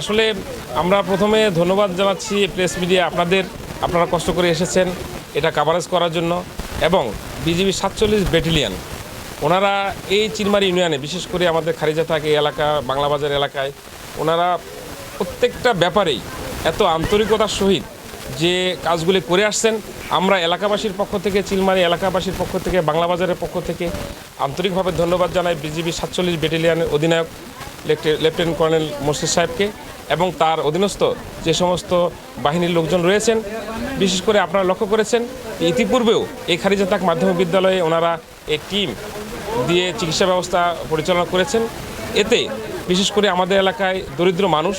আসলে আমরা প্রথমে ধন্যবাদ জানাচ্ছি প্রেস মিডিয়া আপনাদের, আপনারা কষ্ট করে এসেছেন এটা কাভারেজ করার জন্য। এবং বিজিবি সাতচল্লিশ ব্যাটালিয়ান ওনারা এই চিলমারি ইউনিয়নে, বিশেষ করে আমাদের খারিজা থাকে এই এলাকা বাংলাবাজার এলাকায়, ওনারা প্রত্যেকটা ব্যাপারেই এত আন্তরিকতার সহিত যে কাজগুলি করে আসছেন, আমরা এলাকাবাসীর পক্ষ থেকে চিলমারি এলাকাবাসীর পক্ষ থেকে বাংলাবাজারের পক্ষ থেকে আন্তরিকভাবে ধন্যবাদ জানাই। বিজিবি সাতচল্লিশ ব্যাটালিয়ানের অধিনায়ক লেফটেন্যান্ট কর্নেল মোর্শেদ সাহেবকে এবং তার অধীনস্থ যে সমস্ত বাহিনীর লোকজন রয়েছেন, বিশেষ করে আপনারা লক্ষ্য করেছেন, ইতিপূর্বেও এই খারিজাতাক মাধ্যমিক বিদ্যালয়ে ওনারা এই টিম দিয়ে চিকিৎসা ব্যবস্থা পরিচালনা করেছেন। এতে বিশেষ করে আমাদের এলাকায় দরিদ্র মানুষ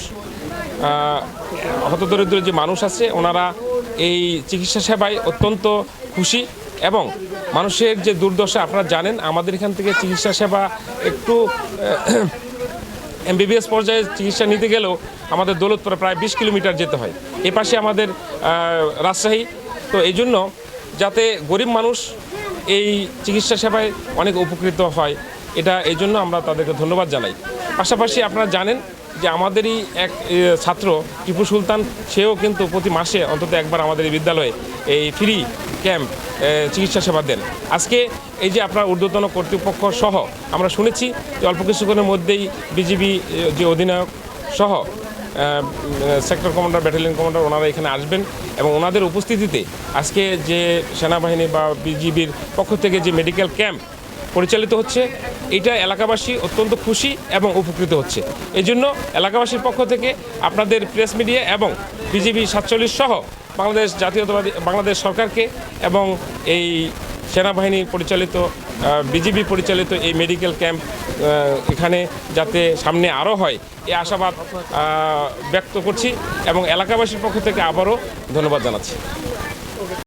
হতদরিদ্র যে মানুষ আছে, ওনারা এই চিকিৎসা সেবায় অত্যন্ত খুশি এবং মানুষের যে দুর্দশা আপনারা জানেন, আমাদের এখান থেকে চিকিৎসা সেবা একটু এমবিবিএস পর্যায়ে চিকিৎসা নিতে গেলেও আমাদের দৌলতপুরে প্রায় বিশ কিলোমিটার যেতে হয়। এ পাশে আমাদের রাজশাহী। তো এই জন্য যাতে গরিব মানুষ এই চিকিৎসা সেবায় অনেক উপকৃত হয়, এটা এই জন্য আমরা তাদেরকে ধন্যবাদ জানাই। পাশাপাশি আপনারা জানেন যে আমাদেরই এক ছাত্র টিপু সুলতান, সেও কিন্তু প্রতি মাসে অন্তত একবার আমাদের এই বিদ্যালয়ে এই ফ্রি ক্যাম্প চিকিৎসা সেবা দেন। আজকে এই যে আপনার ঊর্ধ্বতন কর্তৃপক্ষ সহ আমরা শুনেছি যে অল্প কিছুক্ষণের মধ্যেই বিজিবি যে অধিনায়ক সহ সেক্টর কমান্ডার, ব্যাটালিয়ন কমান্ডার ওনারা এখানে আসবেন এবং ওনাদের উপস্থিতিতে আজকে যে সেনাবাহিনী বা বিজিবির পক্ষ থেকে যে মেডিকেল ক্যাম্প পরিচালিত হচ্ছে, এটা এলাকাবাসী অত্যন্ত খুশি এবং উপকৃত হচ্ছে। এই জন্য এলাকাবাসীর পক্ষ থেকে আপনাদের প্রেস মিডিয়া এবং বিজিবি সাতচল্লিশ সহ বাংলাদেশ জাতীয়তাবাদী, বাংলাদেশ সরকারকে এবং এই সেনাবাহিনী পরিচালিত বিজিবি পরিচালিত এই মেডিকেল ক্যাম্প এখানে যাতে সামনে আরও হয় এই আশাবাদ ব্যক্ত করছি এবং এলাকাবাসীর পক্ষ থেকে আবারও ধন্যবাদ জানাচ্ছি।